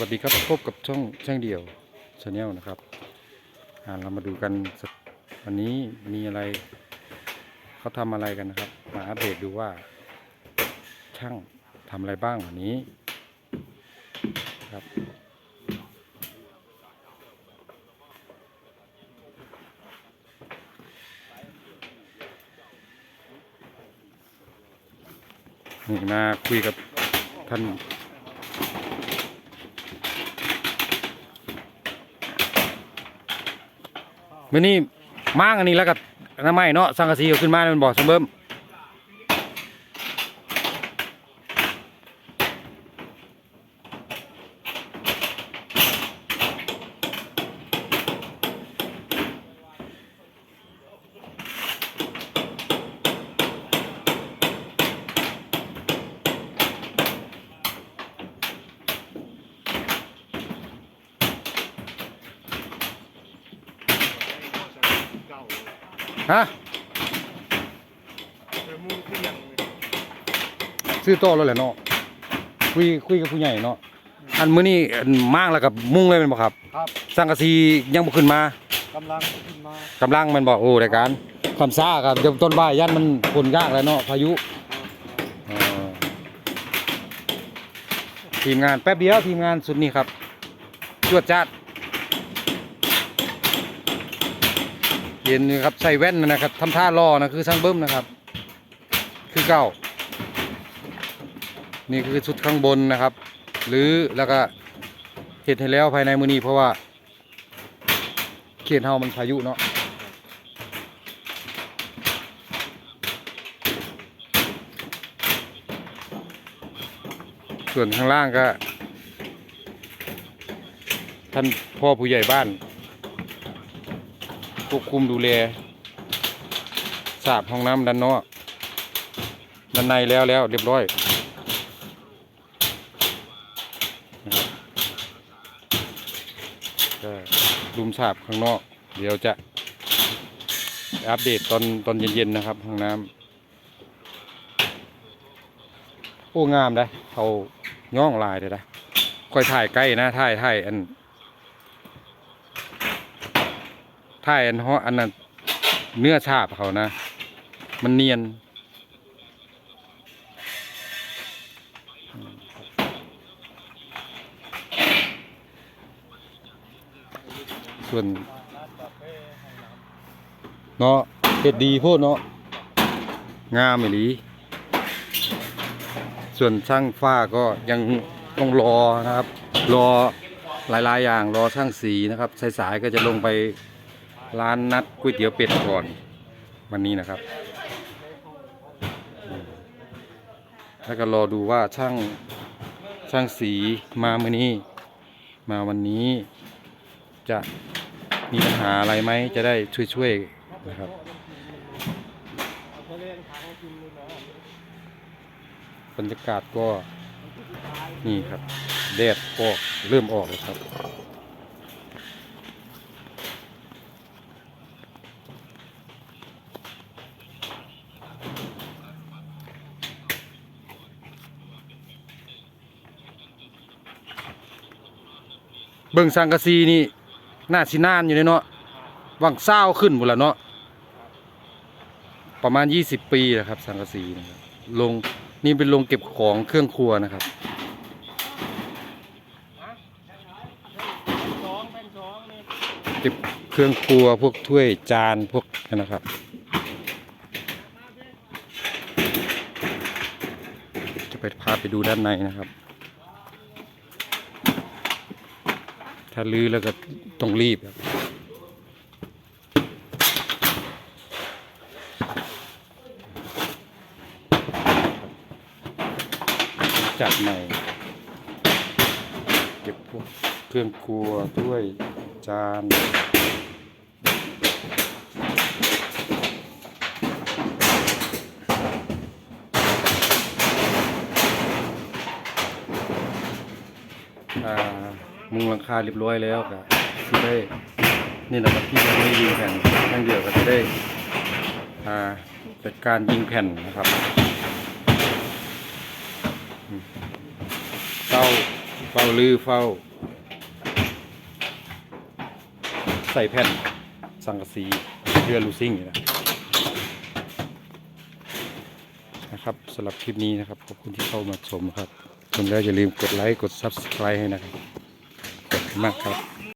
สวัสดีครับพบกับช่องช่างเดี่ยวชาแนลนะครับอ่าเรามาดูกันวันนี้มีอะไรเขาทำอะไรกันนะครับ มาอัปเดตดูว่า ช่างทำอะไรบ้างวันนี้ครับนี่มาคุยกับท่าน มื่อนี้มางอันนี้แล้วกับน้ำไม้เนาะสังกะสีเอาขึ้นมาแล้วมันบอกสมเบิ่ม ฮะซื้อโต๊ะแล้วแหละเนาะคุยคุยกับผู้ใหญ่เนาะอันมื้อนี้อันมางแล้วกับมุ่งเลยแมันบ่ครับ ครับ สังกะสียังบ่ขึ้นมากำลังขึ้นมากำลังแมันบอกโอ้รายการคำซ่าครับเดี๋ยวต้นบ่ายยันมันฝนยากแล้วเนาะพายุเออทีมงานแป๊บเดียวทีมงานสุดนี้ครับจวดจัด เย็นนี่ครับใส่แว่นนะครับทำท่ารอนะคือช่างเบิ้มนะครับ คือเก้านี่คือชุดข้างบนนะครับ หรือแล้วก็เห็ดให้แล้วภายในมือนี้เพราะว่าเขียนเฮามันพายุเนาะส่วนข้างล่างก็ ท่านพ่อผู้ใหญ่บ้าน ควบคุมดูแลสาบห้องน้ำด้านนอก ด้านในแล้วแล้วเรียบร้อยก็รุมฉาบข้างนอก เดี๋ยวจะอัปเดตตอนตอนเย็นๆนะครับห้องน้ำโอ้งามได้เขาย่องลายเลยนะค่อยถ่ายใกล้นะถ่ายถ่ายอัน ถ่ายอันเพราะอันนั้นเนื้อฉาบเขานะ มันเนียน ส่วนเนาะเฮ็ดดีโพดเนาะงามอีหลีส่วนช่างฝ้าก็ยังต้องรอนะครับ รอหลายๆอย่างรอช่างสีนะครับสายๆก็จะลงไป ร้านนัดก๋วยเตี๋ยวเป็ดก่อน วันนี้นะครับ แล้วก็รอดูว่าช่างช่างสีมาเมื่อนี้ มาวันนี้จะมีปัญหาอะไรไหมจะได้ช่วยๆนะครับบรรยากาศก็นี่ครับแดดออกเริ่มออกแล้วครับ เบิ่งสังกะสีนี่น่าสินานอยู่เนาะวังเศร้าขึ้นหมดแล้วเนาะประมาณ 20 ปีแล้วครับ สังกะสีนะครับลงนี่เป็นโรงเก็บของเครื่องครัวนะครับเก็บเครื่องครัวพวกถ้วยจานพวกนั่นะครับจะไปพาไปดูด้านในนะครับ ถ้าลื้อแล้วก็ต้องรีบครับจัดใหม่เก็บพวกเครื่องครัวถ้วยจานอ่า มุงหลังคาเรียบร้อยแล้วก็ที่ได้นี่แหละครับที่จะไม่ยิงแผ่นทั้งเดียวก็จะได้อ่าจัดการยิงแผ่นนะครับเต้าเฝ้าลือเฝ้า ใส่แผ่นสังกะสีเรือลูซิ่งนะนะครับสำหรับคลิปนี้นะครับ ขอบคุณที่เข้ามาชมครับชมแล้วอย่าลืมกดไลค์ กด Subscribe ให้นะครับ มากครับ